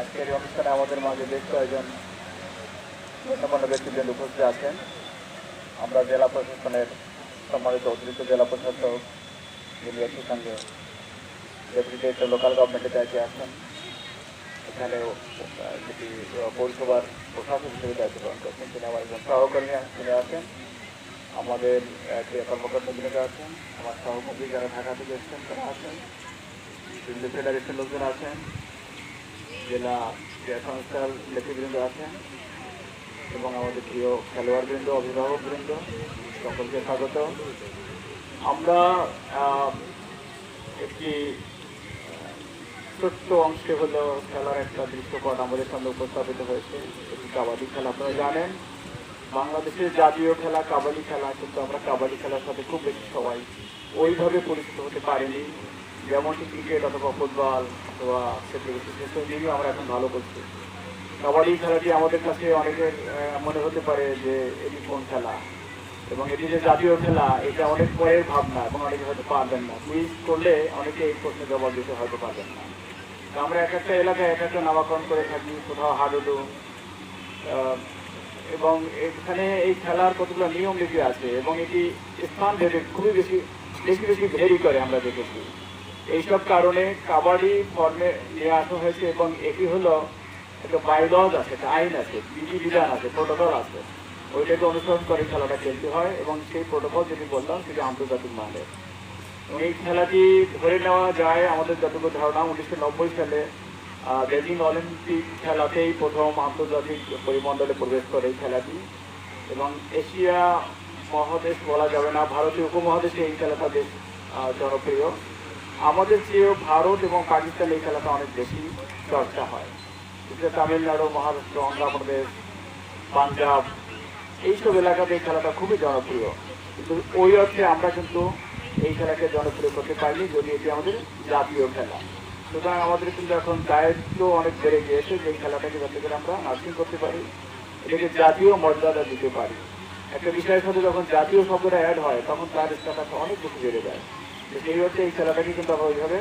আজকের এই অনুষ্ঠানে আমাদের মাঝে বেশ কয়েকজন সম্মান্য ব্যক্তিবৃন্দ উপস্থিত আছেন। আমরা জেলা প্রশাসনের সম্মানিত অতিরিক্ত জেলা প্রশাসক যিনি একই সঙ্গে ডেপুটি লোকাল গভর্নমেন্টের দায়িত্বে আছেন। এখানে যেটি পৌরসভার প্রশাসক হিসেবে দায়িত্ব পালন করছেন, তিনি আমার একজন সহকর্মী তিনি আছেন। আমাদের ক্রিয়া কর্মকর্তা যিনি আছেন, আমার সহকর্মী যারা ঢাকা থেকে এসেছেন তারা আছেন বিভিন্ন ফেডারেশন লোকজন আছেন, জেলা ক্রীড়া সংস্থার নেতৃবৃন্দ আছেন, এবং আমাদের প্রিয় খেলোয়াড়বৃন্দ, অভিভাবকবৃন্দ, সকলকে স্বাগত। আমরা একটি ছোট্ট অংশে হলো খেলার একটা দৃশ্যপট আমাদের সামনে উপস্থাপিত হয়েছে কাবাডি খেলা, আপনারা জানেন। বাংলাদেশের জাতীয় খেলা, কাবাডি খেলা, কিন্তু আমরা কাবাডি খেলার সাথে খুব বেশি সবাই ওইভাবে পরিচিত হতে পারিনি। যেমনটি ক্রিকেট অথবা ফুটবল অথবা সেসব নিয়েও আমরা এখন ভালো করছি কাবাডি খেলাটি আমাদের কাছে অনেকের মনে হতে পারে যে এটি কোন খেলা? এবং এটি যে জাতীয় খেলা, এটা অনেক পরের ভাবনা এবং অনেকে হয়তো পারবেন না। কুইজ করলে অনেকে এই প্রশ্নের জবাব দিতে হয়তো পারবেন না। আমরা এক একটা এলাকায় এক একটা নামাকরণ করে থাকি। কোথাও হাডুডু এবং এখানে এই খেলার কতগুলো নিয়ম লিখে আছে এবং এটি স্থান ভেদে খুবই বেশি বেশি বেশি ভেরি করে আমরা দেখেছি। এইসব কারণে কাবাডি ফর্মে নিয়ে আসা হয়েছে এবং এটি হলো একটা বাইলজ আছে, একটা আইন আছে, বিধি বিধান আছে প্রোটোকল আছে। ওইটাকে অনুসরণ করে খেলাটা খেলতে হয় এবং সেই প্রোটোকল যেটি বললাম সেটি আন্তর্জাতিক মানের। এই খেলাটি ধরে নেওয়া যায় আমাদের যতটুকু ধারণা, উনিশশো নব্বই সালে বেজিং অলিম্পিক খেলাতেই প্রথম আন্তর্জাতিক পরিমণ্ডলে প্রবেশ করে এই খেলাটি। এবং এশিয়া মহাদেশ বলা যাবে না, ভারতীয় উপমহাদেশে এই খেলাটা বেশ জনপ্রিয়। আমাদের চেয়েও ভারত এবং পাকিস্তান এই খেলাটা অনেক বেশি চর্চা হয়। বিশেষ তামিলনাড়ু, মহারাষ্ট্র, অন্ধ্রপ্রদেশ, পাঞ্জাব, এইসব এলাকাতে এই খেলাটা খুবই জনপ্রিয়। কিন্তু ওই অর্থে আমরা কিন্তু এই খেলাকে জনপ্রিয় করতে পারিনি, যদি এটি আমাদের জাতীয় খেলা। সুতরাং আমাদের কিন্তু এখন দায়িত্ব অনেক বেড়ে গিয়েছে যে খেলাটাকে যাতে করে আমরা নার্সিং করতে পারি, এটাকে জাতীয় মর্যাদা দিতে পারি। একটা বিষয়ের সাথে যখন জাতীয় শব্দটা অ্যাড হয়, তখন তার স্ট্যাটাস অনেক বেশি বেড়ে যায়। সেই হচ্ছে এই খেলাটাকে কিন্তু আমরা ওইভাবে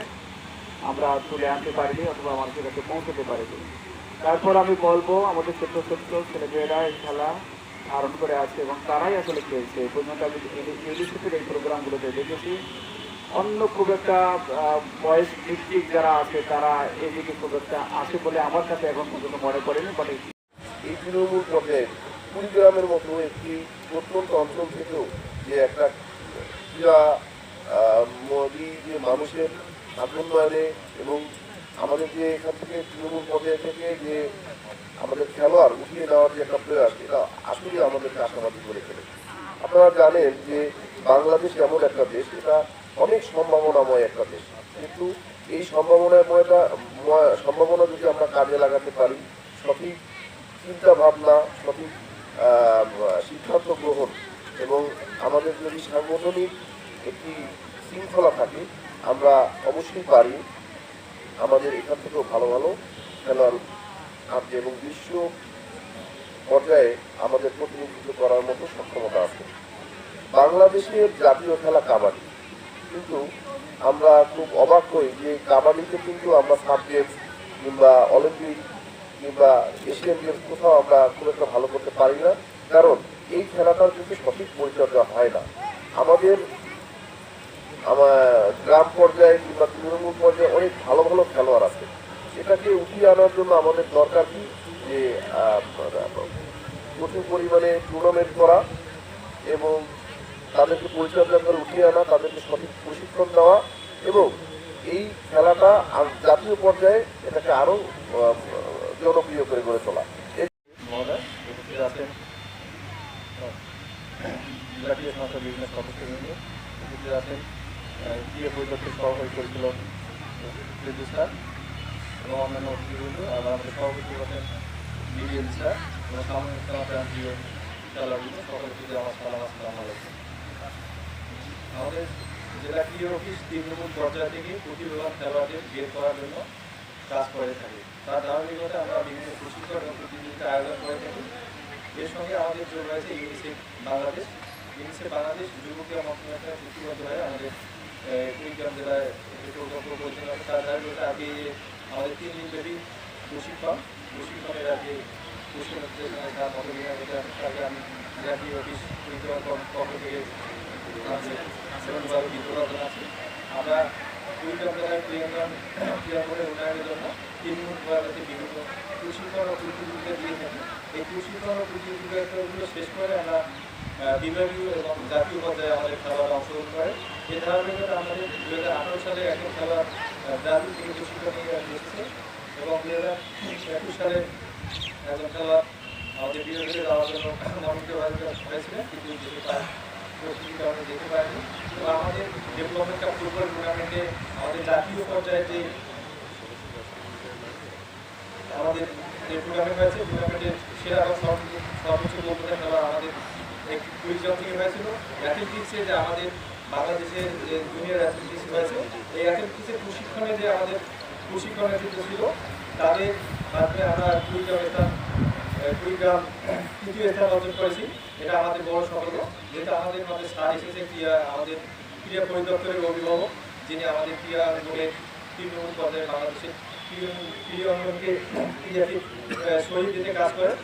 আমরা তুলে আনতে পারিনি অথবা মানুষের কাছে পৌঁছতে পারিনি। তারপর আমি বলব, আমাদের ছোট্ট ছোট্ট ছেলেমেয়েরা এই খেলা ধারণ করে আছে এবং তারাই আসলে খেলছে। এই পর্যন্ত আমি ইউনিসেফের এই প্রোগ্রামগুলোতে দেখেছি। অন্য খুব একটা বয়স ভিত্তিক যারা আছে, তারা এদিকে খুব একটা আছে বলে আমার কাছে এখন পর্যন্ত মনে করেনি বাট এই তৃণমূল পর্যায়ে কুড়িগ্রামের মতো একটি প্রত্যন্ত অঞ্চল থেকেও যে একটা ক্রীড়া মোদী যে মানুষের আত্মোন্নয়নে এবং আমাদের যে এখান থেকে তৃণমূল পর্যায়ে থেকে যে আমাদের খেলোয়াড় উঠিয়ে নেওয়ার যে একটা প্রয়াস এটা আসলে আমাদেরকে আশাবাদী করে ফেলেছে। আপনারা জানেন যে বাংলাদেশ এমন একটা দেশ এটা অনেক সম্ভাবনাময় একটা দেশ কিন্তু এই সম্ভাবনাময়টা ময়- সম্ভাবনা যদি আমরা কাজে লাগাতে পারি, সঠিক চিন্তা ভাবনা সঠিক সিদ্ধান্ত গ্রহণ এবং আমাদের যদি সাংগঠনিক একটি শৃঙ্খলা থাকে, আমরা অবশ্যই পারি আমাদের এখান থেকেও ভালো ভালো খেলোয়াড় আনতে এবং বিশ্ব পর্যায়ে আমাদের প্রতিনিধিত্ব করার মতো সক্ষমতা আছে। বাংলাদেশের জাতীয় খেলা কাবাডি। কিন্তু আমরা খুব অবাক হই যে কাবাডিতে কিন্তু আমরা সাব গেমস কিংবা অলিম্পিক কিংবা এশিয়ান গেমস কোথাও আমরা খুব একটা ভালো করতে পারি না। কারণ এই খেলাটার কিন্তু সঠিক পরিচর্যা হয় না। আমাদের আমার গ্রাম পর্যায়ে কিংবা তৃণমূল পর্যায়ে অনেক ভালো ভালো খেলোয়াড় আছে। এটাকে উঠিয়ে আনার জন্য আমাদের দরকার কি? যে প্রচুর পরিমাণে টুর্নামেন্ট করা এবং তাদেরকে পরিচর্যা করে উঠিয়ে আনা তাদেরকে সঠিক প্রশিক্ষণ দেওয়া এবং এই খেলাটা জাতীয় পর্যায়ে এটাকে আরও আহ, জনপ্রিয় করে গড়ে তোলা। জাতীয় আছেন সহকারী এবং অন্যান্য আর আমাদের সভাপতি আছেন বিডিএল স্যার আমার সালাম আসসালাম আলাইকুম। আমাদের জেলা ক্রীড়া অফিস তৃণমূল পর্যায় থেকে প্রতিভাবান খেলোয়াড়দের বের করার জন্য কাজ করে থাকে। তার ধারাবাহিকতা আমরা বিভিন্ন প্রশিক্ষণ এবং প্রতিযোগিতা আয়োজন করে থাকি। এর সঙ্গে আমাদের যোগ রয়েছে ইউনিসেফ বাংলাদেশ। ইউনিসেফ বাংলাদেশ যুব ক্রীড়া মন্ত্রণালয়ের চুক্তিবদ্ধ হয়ে আমাদের কুড়িগ্রাম জেলায় প্রকল্প পরিচালনা তার ধারে রয়েছে আগে আমাদের তিন দিন ব্যাপী প্রশিক্ষণ। প্রশিক্ষণের আগে প্রশিক্ষণ তার মতো আমি জাতীয় অফিস কুড়িগ্রাম পক্ষ থেকে সেরকমভাবে বিদ্যুৎ আছে আমরা কুড়িগ্রাম ক্রিয়াঙ্গন ক্রিয়াঙ্গনের উন্নয়নের জন্য তিন বিভাগতে বিভিন্ন প্রশিক্ষণ ও প্রতিযোগিতা দিয়ে এই প্রশিক্ষণ ও শেষ করে আমরা বিভাগীয় এবং জাতীয় খেলোয়াড় অংশগ্রহণ করে এই ধারাবাহিকতা আমাদের দু হাজার আঠারো সালে একজন আহ, ব্রাজিল নিয়ে এসেছে এবং দু হাজার একুশ সালে একজন খেলোয়াড় আমাদের বিভাগে যাওয়ার জন্য মনোনীত হয়েছিলেন কিন্তু যেতে পারে পরিস্থিতির কারণে যেতে পারেনি তো আমাদের ডেভেলপমেন্ট কাপ ফুটবল টুর্নামেন্টে আমাদের জাতীয় পর্যায়ে যে আমাদের যে টুর্নামেন্ট হয়েছে টুর্নামেন্টে সেরা বা সর্ব- সর্বোচ্চ গোলদাতা খেলা আমাদের কুড়িগ্রাম থেকে হয়েছিল। অ্যাথলেটিক্সে যে আমাদের বাংলাদেশের যে জুনিয়র অ্যাথলেটিক্স হয়েছে, এই অ্যাথলেটিক্সের প্রশিক্ষণে যে আমাদের প্রশিক্ষণের ছিল, তাদের মাধ্যমে আমরা কুড়িগ্রাম স্থান কুড়িগ্রাম তৃতীয় স্থান অর্জন করেছি। এটা আমাদের বড় সফলতা। যেটা আমাদের মধ্যে স্যার এসেছে ক্রিয়া, আমাদের ক্রিয়া পরিদপ্তরের অভিভাবক, যিনি আমাদের ক্রিয়া বোর্ডের তৃণমূল পর্যায়ে বাংলাদেশের ক্রিয়া অঙ্গনকে শহীদ দিতে কাজ করে।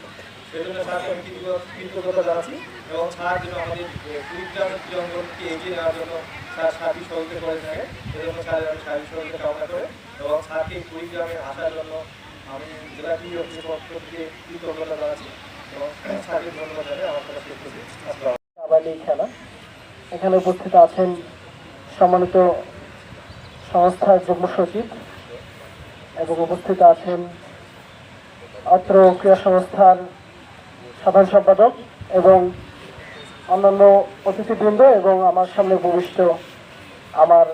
সেজন্য স্যারকে আমি কৃতজ্ঞ- কৃতজ্ঞতা জানাচ্ছি এবং স্যার যেন আমাদের কুড়িগ্রাম ক্রিয়া অঙ্গনকে এগিয়ে নেওয়ার জন্য স্যার সার্বিক সহযোগিতা করে থাকে সেজন্য স্যারের আমি সার্বিক সহযোগিতা কামনা করে এবং স্যারকে কুড়িগ্রামে আসার জন্য কাবাডি খেলা। এখানে উপস্থিত আছেন সম্মানিত সংস্থার যুগ্ম সচিব এবং উপস্থিত আছেন অত্র ক্রীড়া সংস্থার সাধারণ সম্পাদক এবং অন্যান্য অতিথিবৃন্দ এবং আমার সামনে উপবিষ্ট আমার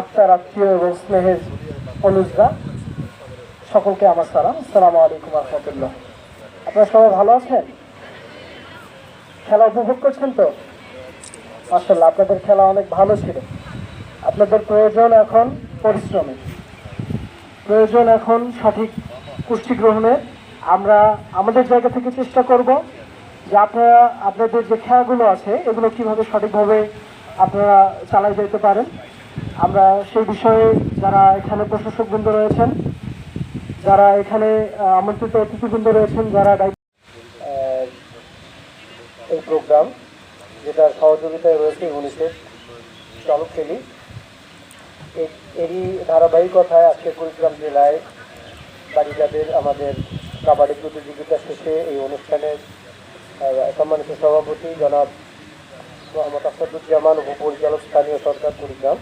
আত্মার আত্মীয় এবং স্নেহের অনুজরা। সকলকে আমার সালাম। আসসালামু আলাইকুম রহমতুল্লাহ। আপনারা সবাই ভালো আছেন? খেলা উপভোগ করছেন তো? মাসাল্লাহ আপনাদের খেলা অনেক ভালো ছিল। আপনাদের প্রয়োজন এখন পরিশ্রমের প্রয়োজন এখন সঠিক পুষ্টি গ্রহণের আমরা আমাদের জায়গা থেকে চেষ্টা করব যে আপনারা, আপনাদের যে খেলাগুলো আছে, এগুলো কীভাবে সঠিকভাবে আপনারা চালাই যেতে পারেন। আমরা সেই বিষয়ে যারা এখানে প্রশাসকবৃন্দ রয়েছেন যারা এখানে আমন্ত্রিত অতিথিবৃন্দ রয়েছেন যারা এই প্রোগ্রাম যেটা সহযোগিতায় রয়েছে ইউনিসেফ চলক ফেলি এ- এরই ধারাবাহিকতায় আজকে কুড়িগ্রাম জেলায় বালিকাদের আমাদের কাবাডি প্রতিযোগিতা শেষে এই অনুষ্ঠানের সম্মানিত সভাপতি জনাব মোহাম্মদ আসাদুজ্জামান, উপপরিচালক স্থানীয় সরকার কুড়িগ্রাম।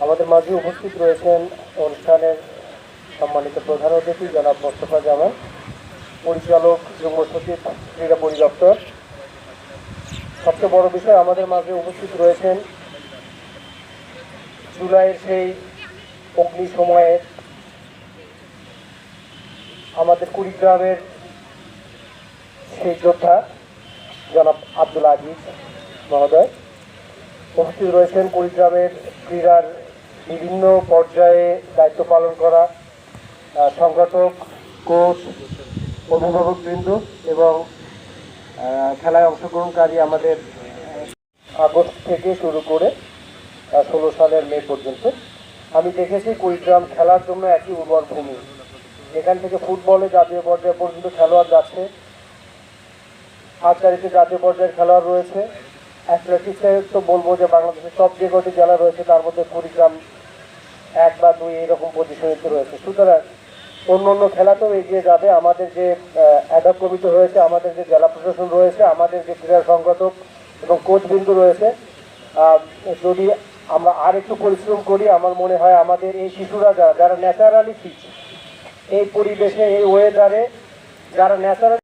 আমাদের মাঝে উপস্থিত রয়েছেন অনুষ্ঠানের সম্মানিত প্রধান অতিথি জনাব মোস্তফা জামান পরিচালক, যুগ্ম সচিব, ক্রীড়া পরিদপ্তর। সবচেয়ে বড় বিষয় আমাদের মাঝে উপস্থিত রয়েছেন জুলাইয়ের সেই অগ্নি সময়ের আমাদের কুড়িগ্রামের সেই যোদ্ধা জনাব আব্দুল আজিজ মহোদয়। উপস্থিত রয়েছেন কুড়িগ্রামের ক্রীড়ার বিভিন্ন পর্যায়ে দায়িত্ব পালন করা সংগঠক, কোচ অভিভাবকবৃন্দ এবং খেলায় অংশগ্রহণকারী আমাদের আগস্ট থেকে শুরু করে ষোলো সালের মে পর্যন্ত। আমি দেখেছি কুড়িগ্রাম খেলার জন্য একই উর্বর ভূমি এখান থেকে ফুটবলে জাতীয় পর্যায়ে পর্যন্ত খেলোয়াড় যাচ্ছে। আর্চারিতে জাতীয় পর্যায়ের খেলোয়াড় রয়েছে। অ্যাথলেটিক্সে তো বলব যে বাংলাদেশের সব যে কটি জেলা রয়েছে, তার মধ্যে কুড়িগ্রাম এক বা দুই এইরকম পজিশনে রয়েছে। সুতরাং অন্য অন্য খেলাতেও এগিয়ে যাবে। আমাদের যে অ্যাডাপ কমিটি হয়েছে আমাদের যে জেলা প্রশাসন রয়েছে, আমাদের যে ক্রীড়া সংগঠক এবং কোচ বিন্দু রয়েছে যদি আমরা আর একটু পরিশ্রম করি, আমার মনে হয় আমাদের এই শিশুরা যারা ন্যাচারালি ফিট এই পরিবেশে, এই ওয়েদারে যারা ন্যাচারাল